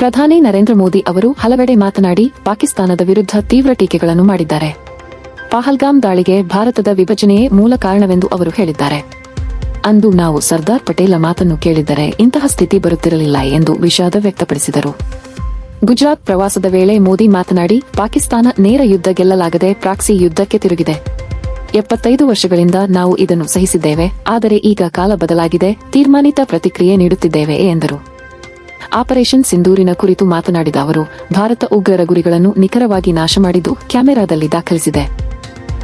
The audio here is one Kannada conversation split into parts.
ಪ್ರಧಾನಿ ನರೇಂದ್ರ ಮೋದಿ ಅವರು ಹಲವೆಡೆ ಮಾತನಾಡಿ ಪಾಕಿಸ್ತಾನದ ವಿರುದ್ಧ ತೀವ್ರ ಟೀಕೆಗಳನ್ನು ಮಾಡಿದ್ದಾರೆ. ಪಹಲ್ಗಾಮ್ ದಾಳಿಗೆ ಭಾರತದ ವಿಭಜನೆಯೇ ಮೂಲ ಕಾರಣವೆಂದು ಅವರು ಹೇಳಿದ್ದಾರೆ. ಅಂದು ನಾವು ಸರ್ದಾರ್ ಪಟೇಲ ಮಾತನ್ನು ಕೇಳಿದ್ದರೆ ಇಂತಹ ಸ್ಥಿತಿ ಬರುತ್ತಿರಲಿಲ್ಲ ಎಂದು ವಿಷಾದ ವ್ಯಕ್ತಪಡಿಸಿದರು. ಗುಜರಾತ್ ಪ್ರವಾಸದ ವೇಳೆ ಮೋದಿ ಮಾತನಾಡಿ, ಪಾಕಿಸ್ತಾನ ನೇರ ಯುದ್ಧ ಗೆಲ್ಲಲಾಗದೆ ಪ್ರಾಕ್ಸಿ ಯುದ್ಧಕ್ಕೆ ತಿರುಗಿದೆ. ಎಪ್ಪತ್ತೈದು ವರ್ಷಗಳಿಂದ ನಾವು ಇದನ್ನು ಸಹಿಸಿದ್ದೇವೆ, ಆದರೆ ಈಗ ಕಾಲ ಬದಲಾಗಿದೆ, ತೀರ್ಮಾನಿತ ಪ್ರತಿಕ್ರಿಯೆ ನೀಡುತ್ತಿದ್ದೇವೆ ಎಂದರು. ಆಪರೇಷನ್ ಸಿಂಧೂರಿನ ಕುರಿತು ಮಾತನಾಡಿದ ಅವರು, ಭಾರತ ಉಗ್ರರ ಗುರಿಗಳನ್ನು ನಿಖರವಾಗಿ ನಾಶ ಮಾಡಿದ್ದು ಕ್ಯಾಮೆರಾದಲ್ಲಿ ದಾಖಲಿಸಿದೆ.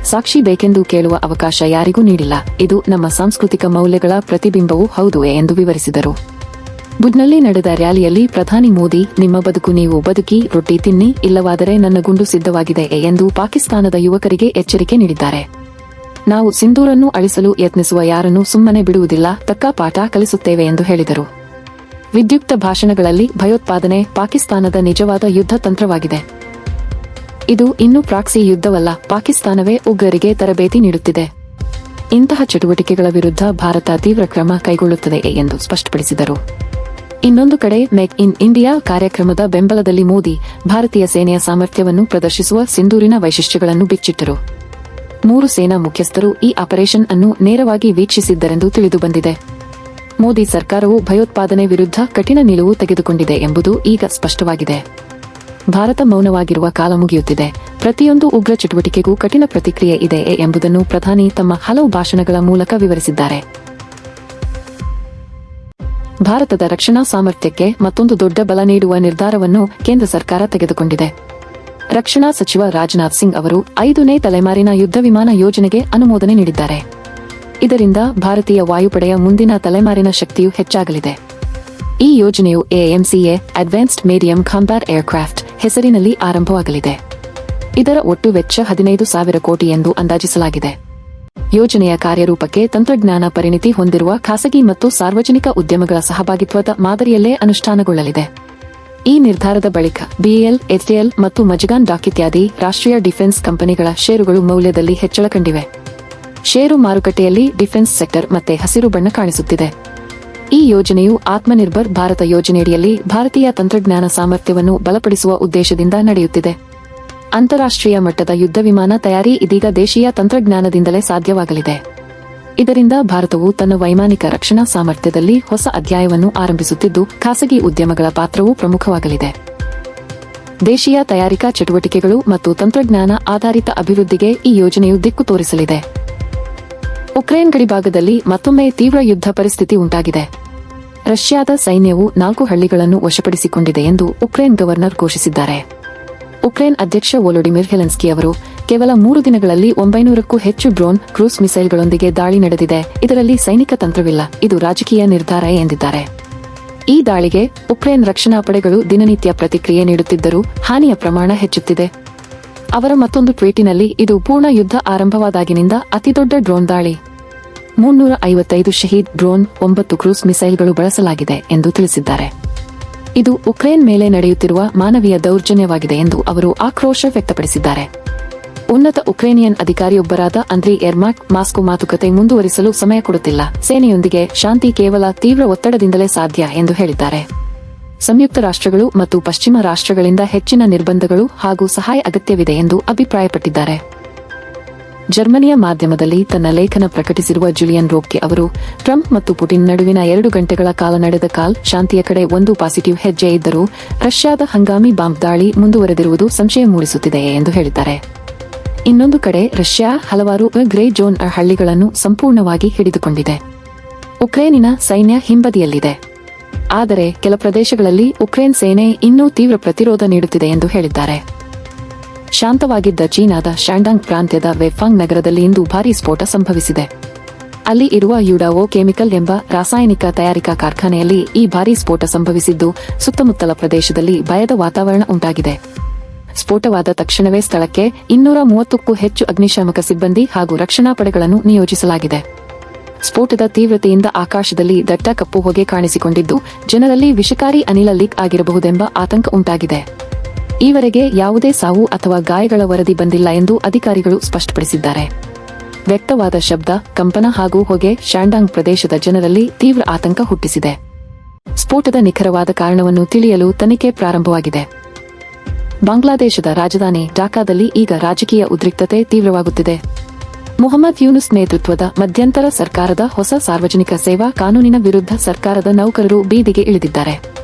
ಸಾಕ್ಷಿ ಬೇಕೆಂದು ಕೇಳುವ ಅವಕಾಶ ಯಾರಿಗೂ ನೀಡಿಲ್ಲ. ಇದು ನಮ್ಮ ಸಾಂಸ್ಕೃತಿಕ ಮೌಲ್ಯಗಳ ಪ್ರತಿಬಿಂಬವೂ ಹೌದು ಎಂದು ವಿವರಿಸಿದರು. ಬುಡ್ನಲ್ಲಿ ನಡೆದ ರ್ಯಾಲಿಯಲ್ಲಿ ಪ್ರಧಾನಿ ಮೋದಿ, ನಿಮ್ಮ ಬದುಕು ನೀವು ಬದುಕಿ, ರೊಟ್ಟಿ ತಿನ್ನಿ, ಇಲ್ಲವಾದರೆ ನನ್ನ ಗುಂಡು ಸಿದ್ಧವಾಗಿದೆ ಎಂದು ಪಾಕಿಸ್ತಾನದ ಯುವಕರಿಗೆ ಎಚ್ಚರಿಕೆ ನೀಡಿದ್ದಾರೆ. ನಾವು ಸಿಂಧೂರನ್ನು ಅಳಿಸಲು ಯತ್ನಿಸುವ ಯಾರನ್ನೂ ಸುಮ್ಮನೆ ಬಿಡುವುದಿಲ್ಲ, ತಕ್ಕ ಪಾಠ ಕಲಿಸುತ್ತೇವೆ ಎಂದು ಹೇಳಿದರು. ವಿದ್ಯುಕ್ತ ಭಾಷಣಗಳಲ್ಲಿ ಭಯೋತ್ಪಾದನೆ ಪಾಕಿಸ್ತಾನದ ನಿಜವಾದ ಯುದ್ಧ ತಂತ್ರವಾಗಿದೆ. ಇದು ಇನ್ನೂ ಪ್ರಾಕ್ಸಿ ಯುದ್ಧವಲ್ಲ, ಪಾಕಿಸ್ತಾನವೇ ಉಗ್ರರಿಗೆ ತರಬೇತಿ ನೀಡುತ್ತಿದೆ. ಇಂತಹ ಚಟುವಟಿಕೆಗಳ ವಿರುದ್ಧ ಭಾರತ ತೀವ್ರ ಕ್ರಮ ಕೈಗೊಳ್ಳುತ್ತದೆ ಎಂದು ಸ್ಪಷ್ಟಪಡಿಸಿದರು. ಇನ್ನೊಂದು ಕಡೆ ಮೇಕ್ ಇನ್ ಇಂಡಿಯಾ ಕಾರ್ಯಕ್ರಮದ ಬೆಂಬಲದಲ್ಲಿ ಮೋದಿ, ಭಾರತೀಯ ಸೇನೆಯ ಸಾಮರ್ಥ್ಯವನ್ನು ಪ್ರದರ್ಶಿಸುವ ಸಿಂಧೂರಿನ ವೈಶಿಷ್ಟ್ಯಗಳನ್ನು ಬಿಚ್ಚಿಟ್ಟರು. ಮೂರು ಸೇನಾ ಮುಖ್ಯಸ್ಥರು ಈ ಆಪರೇಷನ್ ಅನ್ನು ನೇರವಾಗಿ ವೀಕ್ಷಿಸಿದ್ದರೆಂದು ತಿಳಿದುಬಂದಿದೆ. ಮೋದಿ ಸರ್ಕಾರವು ಭಯೋತ್ಪಾದನೆ ವಿರುದ್ಧ ಕಠಿಣ ನಿಲುವು ತೆಗೆದುಕೊಂಡಿದೆ ಎಂಬುದು ಈಗ ಸ್ಪಷ್ಟವಾಗಿದೆ. ಭಾರತ ಮೌನವಾಗಿರುವ ಕಾಲ ಮುಗಿಯುತ್ತಿದೆ. ಪ್ರತಿಯೊಂದು ಉಗ್ರ ಚಟುವಟಿಕೆಗೂ ಕಠಿಣ ಪ್ರತಿಕ್ರಿಯೆ ಇದೆ ಎಂಬುದನ್ನು ಪ್ರಧಾನಿ ತಮ್ಮ ಹಲವು ಭಾಷಣಗಳ ಮೂಲಕ ವಿವರಿಸಿದ್ದಾರೆ. ಭಾರತದ ರಕ್ಷಣಾ ಸಾಮರ್ಥ್ಯಕ್ಕೆ ಮತ್ತೊಂದು ದೊಡ್ಡ ಬಲ ನೀಡುವ ನಿರ್ಧಾರವನ್ನು ಕೇಂದ್ರ ಸರ್ಕಾರ ತೆಗೆದುಕೊಂಡಿದೆ. ರಕ್ಷಣಾ ಸಚಿವ ರಾಜನಾಥ್ ಸಿಂಗ್ ಅವರು ಐದನೇ ತಲೆಮಾರಿನ ಯುದ್ಧ ವಿಮಾನ ಯೋಜನೆಗೆ ಅನುಮೋದನೆ ನೀಡಿದ್ದಾರೆ. ಇದರಿಂದ ಭಾರತೀಯ ವಾಯುಪಡೆಯ ಮುಂದಿನ ತಲೆಮಾರಿನ ಶಕ್ತಿಯು ಹೆಚ್ಚಾಗಲಿದೆ. ಈ ಯೋಜನೆಯು AMCA advanced medium combat aircraft ಹೆಸರಿನಲ್ಲಿ ಆರಂಭವಾಗಲಿದೆ. ಇದರ ಒಟ್ಟು ವೆಚ್ಚ ಹದಿನೈದು ಸಾವಿರ ಕೋಟಿ ಎಂದು ಅಂದಾಜಿಸಲಾಗಿದೆ. ಯೋಜನೆಯ ಕಾರ್ಯರೂಪಕ್ಕೆ ತಂತ್ರಜ್ಞಾನ ಪರಿಣಿತಿ ಹೊಂದಿರುವ ಖಾಸಗಿ ಮತ್ತು ಸಾರ್ವಜನಿಕ ಉದ್ಯಮಗಳ ಸಹಭಾಗಿತ್ವದ ಮಾದರಿಯಲ್ಲೇ ಅನುಷ್ಠಾನಗೊಳ್ಳಲಿದೆ. ಈ ನಿರ್ಧಾರದ ಬಳಿಕ ಬಿಎಲ್ ಎಚ್ಡಿಎಲ್ ಮತ್ತು ಮಜಗಾನ್ ಡಾಕ್ ಇತ್ಯಾದಿ ರಾಷ್ಟ್ರೀಯ ಡಿಫೆನ್ಸ್ ಕಂಪನಿಗಳ ಷೇರುಗಳು ಮೌಲ್ಯದಲ್ಲಿ ಹೆಚ್ಚಳ ಕಂಡಿವೆ. ಷೇರು ಮಾರುಕಟ್ಟೆಯಲ್ಲಿ ಡಿಫೆನ್ಸ್ ಸೆಕ್ಟರ್ ಮತ್ತೆ ಹಸಿರು ಬಣ್ಣ ಕಾಣಿಸುತ್ತಿದೆ. ಈ ಯೋಜನೆಯು ಆತ್ಮನಿರ್ಭರ್ ಭಾರತ ಯೋಜನೆಯಡಿಯಲ್ಲಿ ಭಾರತೀಯ ತಂತ್ರಜ್ಞಾನ ಸಾಮರ್ಥ್ಯವನ್ನು ಬಲಪಡಿಸುವ ಉದ್ದೇಶದಿಂದ ನಡೆಯುತ್ತಿದೆ. ಅಂತಾರಾಷ್ಟ್ರೀಯ ಮಟ್ಟದ ಯುದ್ಧ ವಿಮಾನ ತಯಾರಿ ಇದೀಗ ದೇಶೀಯ ತಂತ್ರಜ್ಞಾನದಿಂದಲೇ ಸಾಧ್ಯವಾಗಲಿದೆ. ಇದರಿಂದ ಭಾರತವು ತನ್ನ ವೈಮಾನಿಕ ರಕ್ಷಣಾ ಸಾಮರ್ಥ್ಯದಲ್ಲಿ ಹೊಸ ಅಧ್ಯಾಯವನ್ನು ಆರಂಭಿಸುತ್ತಿದ್ದು, ಖಾಸಗಿ ಉದ್ಯಮಗಳ ಪಾತ್ರವೂ ಪ್ರಮುಖವಾಗಲಿದೆ. ದೇಶೀಯ ತಯಾರಿಕಾ ಚಟುವಟಿಕೆಗಳು ಮತ್ತು ತಂತ್ರಜ್ಞಾನ ಆಧಾರಿತ ಅಭಿವೃದ್ಧಿಗೆ ಈ ಯೋಜನೆಯು ದಿಕ್ಕು ತೋರಿಸಲಿದೆ. ಉಕ್ರೇನ್ ಗಡಿಭಾಗದಲ್ಲಿ ಮತ್ತೊಮ್ಮೆ ತೀವ್ರ ಯುದ್ಧ ಪರಿಸ್ಥಿತಿ ಉಂಟಾಗಿದೆ. ರಷ್ಯಾದ ಸೈನ್ಯವು ನಾಲ್ಕು ಹಳ್ಳಿಗಳನ್ನು ವಶಪಡಿಸಿಕೊಂಡಿದೆ ಎಂದು ಉಕ್ರೇನ್ ಗವರ್ನರ್ ಘೋಷಿಸಿದ್ದಾರೆ. ಉಕ್ರೇನ್ ಅಧ್ಯಕ್ಷ ವೊಲೋಡಿಮಿರ್ ಹೆಲೆನ್ಸ್ಕಿ ಅವರು, ಕೇವಲ ಮೂರು ದಿನಗಳಲ್ಲಿ ಒಂಬೈನೂರಕ್ಕೂ ಹೆಚ್ಚು ಡ್ರೋನ್, ಕ್ರೂಸ್ ಮಿಸೈಲ್ಗಳೊಂದಿಗೆ ದಾಳಿ ನಡೆದಿದೆ. ಇದರಲ್ಲಿ ಸೈನಿಕ ತಂತ್ರವಿಲ್ಲ. ಇದು ರಾಜಕೀಯ ನಿರ್ಧಾರ ಎಂದಿದ್ದಾರೆ. ಈ ದಾಳಿಗೆ ಉಕ್ರೇನ್ ರಕ್ಷಣಾ ಪಡೆಗಳು ದಿನನಿತ್ಯ ಪ್ರತಿಕ್ರಿಯೆ ನೀಡುತ್ತಿದ್ದರೂ ಹಾನಿಯ ಪ್ರಮಾಣ ಹೆಚ್ಚುತ್ತಿದೆ. ಅವರ ಮತ್ತೊಂದು ಟ್ವೀಟಿನಲ್ಲಿ, ಇದು ಪೂರ್ಣ ಯುದ್ಧ ಆರಂಭವಾದಾಗಿನಿಂದ ಅತಿದೊಡ್ಡ ಡ್ರೋನ್ ದಾಳಿ. ಮುನ್ನೂರ ಐವತ್ತೈದು ಶಹೀದ್ ಡ್ರೋನ್ ಒಂಬತ್ತು ಕ್ರೂಸ್ ಮಿಸೈಲ್ಗಳು ಬಳಸಲಾಗಿದೆ ಎಂದು ತಿಳಿಸಿದ್ದಾರೆ. ಇದು ಉಕ್ರೇನ್ ಮೇಲೆ ನಡೆಯುತ್ತಿರುವ ಮಾನವೀಯ ದೌರ್ಜನ್ಯವಾಗಿದೆ ಎಂದು ಅವರು ಆಕ್ರೋಶ ವ್ಯಕ್ತಪಡಿಸಿದ್ದಾರೆ. ಉನ್ನತ ಉಕ್ರೇನಿಯನ್ ಅಧಿಕಾರಿಯೊಬ್ಬರಾದ ಅಂದ್ರಿ ಎರ್ಮಾಟ್ ಮಾಸ್ಕೋ ಮಾತುಕತೆ ಮುಂದುವರಿಸಲು ಸಮಯ ಕೊಡುತ್ತಿಲ್ಲ. ಸೇನೆಯೊಂದಿಗೆ ಶಾಂತಿ ಕೇವಲ ತೀವ್ರ ಒತ್ತಡದಿಂದಲೇ ಸಾಧ್ಯ ಎಂದು ಹೇಳಿದ್ದಾರೆ. ಸಂಯುಕ್ತ ರಾಷ್ಟ್ರಗಳು ಮತ್ತು ಪಶ್ಚಿಮ ರಾಷ್ಟ್ರಗಳಿಂದ ಹೆಚ್ಚಿನ ನಿರ್ಬಂಧಗಳು ಹಾಗೂ ಸಹಾಯ ಅಗತ್ಯವಿದೆ ಎಂದು ಅಭಿಪ್ರಾಯಪಟ್ಟಿದ್ದಾರೆ. ಜರ್ಮನಿಯ ಮಾಧ್ಯಮದಲ್ಲಿ ತನ್ನ ಲೇಖನ ಪ್ರಕಟಿಸಿರುವ ಜುಲಿಯನ್ ರೋಕೆ ಅವರು, ಟ್ರಂಪ್ ಮತ್ತು ಪುಟಿನ್ ನಡುವಿನ ಎರಡು ಗಂಟೆಗಳ ಕಾಲ ನಡೆದ ಕಾಲ್ ಶಾಂತಿಯ ಕಡೆ ಒಂದು ಪಾಸಿಟಿವ್ ಹೆಜ್ಜೆ ಇದ್ದರೂ, ರಷ್ಯಾದ ಹಂಗಾಮಿ ಬಾಂಬ್ ದಾಳಿ ಮುಂದುವರೆದಿರುವುದು ಸಂಶಯ ಮೂಡಿಸುತ್ತಿದೆ ಎಂದು ಹೇಳಿದ್ದಾರೆ. ಇನ್ನೊಂದು ಕಡೆ, ರಷ್ಯಾ ಹಲವಾರು ಗ್ರೇ ಜೋನ್ ಹಳ್ಳಿಗಳನ್ನು ಸಂಪೂರ್ಣವಾಗಿ ಹಿಡಿದುಕೊಂಡಿದೆ. ಉಕ್ರೇನಿನ ಸೈನ್ಯ ಹಿಂಬದಿಯಲ್ಲಿದೆ. ಆದರೆ, ಕೆಲ ಪ್ರದೇಶಗಳಲ್ಲಿ ಉಕ್ರೇನ್ ಸೇನೆ ಇನ್ನೂ ತೀವ್ರ ಪ್ರತಿರೋಧ ನೀಡುತ್ತಿದೆ ಎಂದು ಹೇಳಿದ್ದಾರೆ. ಶಾಂತವಾಗಿದ್ದ ಚೀನಾದ ಶಾಂಡಾಂಗ್ ಪ್ರಾಂತ್ಯದ ವೆಫಾಂಗ್ ನಗರದಲ್ಲಿ ಇಂದು ಭಾರೀ ಸ್ಫೋಟ ಸಂಭವಿಸಿದೆ. ಅಲ್ಲಿ ಇರುವ ಯುಡಾವೋ ಕೆಮಿಕಲ್ ಎಂಬ ರಾಸಾಯನಿಕ ತಯಾರಿಕಾ ಕಾರ್ಖಾನೆಯಲ್ಲಿ ಈ ಭಾರಿ ಸ್ಫೋಟ ಸಂಭವಿಸಿದ್ದು ಸುತ್ತಮುತ್ತಲ ಪ್ರದೇಶದಲ್ಲಿ ಭಯದ ವಾತಾವರಣ ಉಂಟಾಗಿದೆ. ಸ್ಫೋಟವಾದ ತಕ್ಷಣವೇ ಸ್ಥಳಕ್ಕೆ ಇನ್ನೂರ ಮೂವತ್ತಕ್ಕೂ ಹೆಚ್ಚು ಅಗ್ನಿಶಾಮಕ ಸಿಬ್ಬಂದಿ ಹಾಗೂ ರಕ್ಷಣಾ ಪಡೆಗಳನ್ನು ನಿಯೋಜಿಸಲಾಗಿದೆ. ಸ್ಫೋಟದ ತೀವ್ರತೆಯಿಂದ ಆಕಾಶದಲ್ಲಿ ದಟ್ಟ ಕಪ್ಪು ಹೊಗೆ ಕಾಣಿಸಿಕೊಂಡಿದ್ದು, ಜನರಲ್ಲಿ ವಿಷಕಾರಿ ಅನಿಲ ಲೀಕ್ ಆಗಿರಬಹುದೆಂಬ ಆತಂಕ ಉಂಟಾಗಿದೆ. ಈವರೆಗೆ ಯಾವುದೇ ಸಾವು ಅಥವಾ ಗಾಯಗಳ ವರದಿ ಬಂದಿಲ್ಲ ಎಂದು ಅಧಿಕಾರಿಗಳು ಸ್ಪಷ್ಟಪಡಿಸಿದ್ದಾರೆ. ವ್ಯಕ್ತವಾದ ಶಬ್ದ, ಕಂಪನ ಹಾಗೂ ಹೊಗೆ ಶಾಂಡಾಂಗ್ ಪ್ರದೇಶದ ಜನರಲ್ಲಿ ತೀವ್ರ ಆತಂಕ ಹುಟ್ಟಿಸಿದೆ. ಸ್ಫೋಟದ ನಿಖರವಾದ ಕಾರಣವನ್ನು ತಿಳಿಯಲು ತನಿಖೆ ಪ್ರಾರಂಭವಾಗಿದೆ. ಬಾಂಗ್ಲಾದೇಶದ ರಾಜಧಾನಿ ಢಾಕಾದಲ್ಲಿ ಈಗ ರಾಜಕೀಯ ಉದ್ರಿಕ್ತತೆ ತೀವ್ರವಾಗುತ್ತಿದೆ. ಮೊಹಮ್ಮದ್ ಯೂನುಸ್ ನೇತೃತ್ವದ ಮಧ್ಯಂತರ ಸರ್ಕಾರದ ಹೊಸ ಸಾರ್ವಜನಿಕ ಸೇವಾ ಕಾನೂನಿನ ವಿರುದ್ಧ ಸರ್ಕಾರದ ನೌಕರರು ಬೀದಿಗೆ ಇಳಿದಿದ್ದಾರೆ.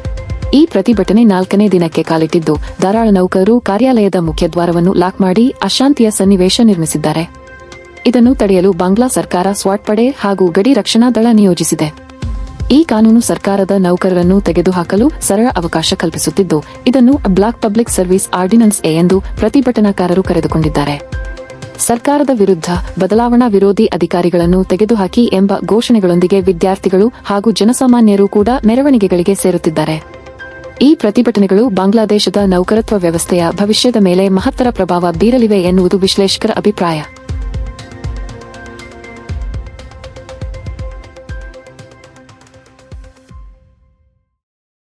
ಈ ಪ್ರತಿಭಟನೆ ನಾಲ್ಕನೇ ದಿನಕ್ಕೆ ಕಾಲಿಟ್ಟಿದ್ದು. ಧಾರಾಳ ನೌಕರರು ಕಾರ್ಯಾಲಯದ ಮುಖ್ಯದ್ವಾರವನ್ನು ಲಾಕ್ ಮಾಡಿ ಅಶಾಂತಿಯ ಸನ್ನಿವೇಶ ನಿರ್ಮಿಸಿದ್ದಾರೆ. ಇದನ್ನು ತಡೆಯಲು ಬಾಂಗ್ಲಾ ಸರ್ಕಾರ ಸ್ವಾಟ್ ಪಡೆ ಹಾಗೂ ಗಡಿ ರಕ್ಷಣಾ ದಳ ನಿಯೋಜಿಸಿದೆ. ಈ ಕಾನೂನು ಸರ್ಕಾರದ ನೌಕರರನ್ನು ತೆಗೆದುಹಾಕಲು ಸರಳ ಅವಕಾಶ ಕಲ್ಪಿಸುತ್ತಿದ್ದು, ಇದನ್ನು black public service ordinance A ಎಂದು ಪ್ರತಿಭಟನಾಕಾರರು ಕರೆದುಕೊಂಡಿದ್ದಾರೆ. ಸರ್ಕಾರದ ವಿರುದ್ಧ ಬದಲಾವಣಾ ವಿರೋಧಿ ಅಧಿಕಾರಿಗಳನ್ನು ತೆಗೆದುಹಾಕಿ ಎಂಬ ಘೋಷಣೆಗಳೊಂದಿಗೆ ವಿದ್ಯಾರ್ಥಿಗಳು ಹಾಗೂ ಜನಸಾಮಾನ್ಯರು ಕೂಡ ಮೆರವಣಿಗೆಗಳಿಗೆ ಸೇರುತ್ತಿದ್ದಾರೆ. ಈ ಪ್ರತಿಭಟನೆಗಳು ಬಾಂಗ್ಲಾದೇಶದ ನೌಕರತ್ವ ವ್ಯವಸ್ಥೆಯ ಭವಿಷ್ಯದ ಮೇಲೆ ಮಹತ್ತರ ಪ್ರಭಾವ ಬೀರಲಿವೆ ಎನ್ನುವುದು ವಿಶ್ಲೇಷಕರ ಅಭಿಪ್ರಾಯ.